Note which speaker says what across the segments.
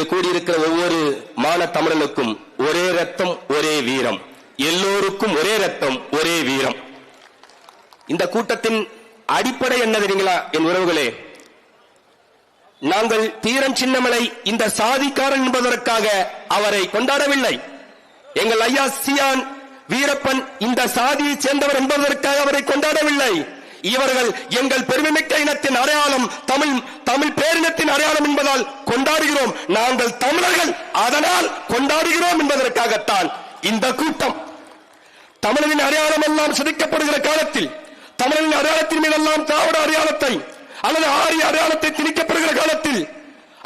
Speaker 1: இங்கு கூடியிருக்கிற ஒவ்வொரு மான தமிழனுக்கும் ஒரே ரத்தம் ஒரே வீரம். எல்லோருக்கும் ஒரே ரத்தம் ஒரே வீரம். இந்த கூட்டத்தின் அடிப்படை என்ன தெரியுங்களா என் உறவுகளே? நாங்கள் தீரன் சின்னமலை இந்த சாதிக்காரன் என்பதற்காக அவரை கொண்டாடவில்லை. எங்கள் ஐயா சியான் வீரப்பன் இந்த சாதியை சேர்ந்தவர் என்பதற்காக அவரை கொண்டாடவில்லை. இவர்கள் எங்கள் பெருமைமிக்க இனத்தின் அடையாளம் தமிழ் அடையாளம் கொண்டாடுகிறோம். நாங்கள் தமிழர்கள் அதனால் கொண்டாடுகிறோம் என்பதற்காகத்தான் இந்த கூட்டம். தமிழனின் அடையாளம் எல்லாம் சிதைக்கப்படுகிற காலத்தில் தமிழனின் அடையாளத்தின் மீதெல்லாம் திராவிட அடையாளத்தை அல்லது ஆரிய அடையாளத்தை திணிக்கப்படுகிற காலத்தில்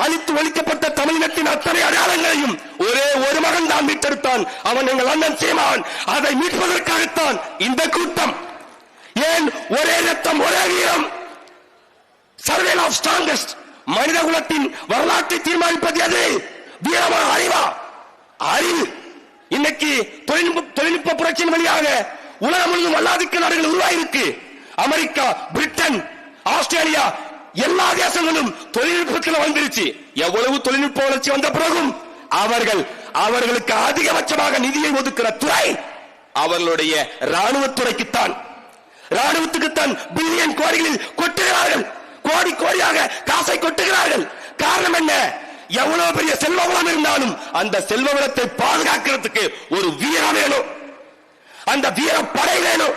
Speaker 1: அழித்து ஒழிக்கப்பட்ட தமிழினத்தின் அத்தனை அடையாளங்களையும் ஒரே ஒரு மகன் தான் மீட்டெடுத்தான். அவன் எங்கள் அண்ணன் சீமான். அதை மீட்பதற்காகத்தான் இந்த கூட்டம். ஏன்? ஒரே ரத்தம் ஒரே வீரம். சர்வேல் ஆஃப் ஸ்ட்ராங்கஸ்ட் மனித குலத்தின் வரலாற்றை தீர்மானிப்பது எது? வீரமா அறிவா? அறிவு. இன்னைக்கு தொழில்நுட்ப தொழில்நுட்ப புரட்சியின் வழியாக உலகம் முழுவதும் வல்லாதிக்க நாடுகள் உருவாயிருக்கு. அமெரிக்கா பிரிட்டன் ஆஸ்திரேலியா எல்லா தேசங்களும் தொழில்நுட்பத்தில் வந்துருச்சு எவ்வளவு தொழில்நுட்ப வளர்ச்சி வந்த பிறகும் அவர்கள் அவர்களுக்கு அதிகபட்சமாக நிதியை ஒதுக்கிற துறை அவர்களுடைய ராணுவத்துறைக்குத்தான் ராணுவத்துக்குத்தான் பில்லியன் கோடிகளில் காரணம் என்ன? எவ்வளவு பெரிய செல்வவளம் இருந்தாலும் அந்த செல்வவளத்தை பாதுகாக்கிறதுக்கு ஒரு வீரம் வேணும். அந்த வீர படை வேணும்.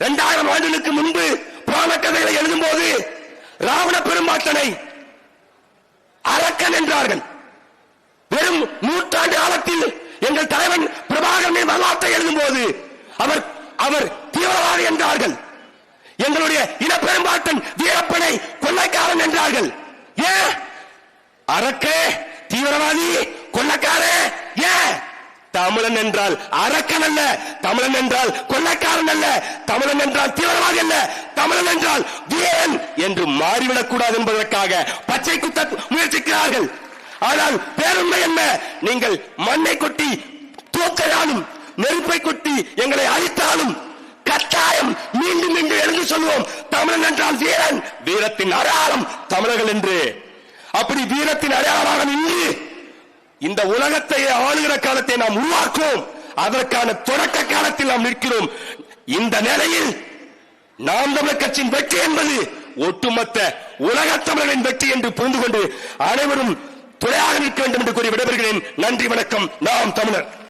Speaker 1: இரண்டாயிரம் ஆண்டுகளுக்கு முன்பு புராண கதைகளை எழுதும் போது ராவண பெருமாட்டனை அரக்கன் என்றார்கள். வெறும் நூற்றாண்டு காலத்தில் எங்கள் தலைவன் பிரபாகரனின் வரலாற்றை எழுதும் போது அவர் அவர் தீவிரவாதி என்றார்கள். எங்களுடைய இனப்பெரும்பாட்டன் வீரப்பனை கொள்ளைக்காரன் என்றார்கள். அரக்கே தீவிரவாதி கொள்ளக்காரே ஏன் தமிழன் என்றால் அரக்கன் அல்ல தமிழன் என்றால் கொள்ளக்காரன் அல்ல தமிழன் என்றால் தீவிரவாதி அல்ல தமிழன் என்றால் வீரன் என்று மாறிவிடக் கூடாது என்பதற்காக பச்சை குத்த முயற்சிக்கிறார்கள். ஆனால் பேருண்மை என்ன? நீங்கள் மண்ணை கொட்டி தூக்கலாலும் நெருப்பை கொட்டி எங்களை அழித்தாலும் கட்டாயம் மீண்டும் மீண்டும் எழுந்து சொல்லுவோம் தமிழன் என்றால் வீரன் வீரத்தின் அடையாளம் தமிழர்கள் என்று. அப்படி வீரத்தின் அடையாளமாக நின்று இந்த உலகத்தை ஆளுகிற காலத்தை நாம் உருவாக்குவோம். அதற்கான தொடக்க காலத்தில் நாம் நிற்கிறோம். இந்த நிலையில் நாம் தமிழர் கட்சியின் வெற்றி என்பது ஒட்டுமொத்த உலகத் தமிழரின் வெற்றி என்று புரிந்து கொண்டு அனைவரும் துணையாக நிற்க வேண்டும் என்று கூறி விடைபெறுகிறேன். நன்றி வணக்கம். நாம் தமிழர்.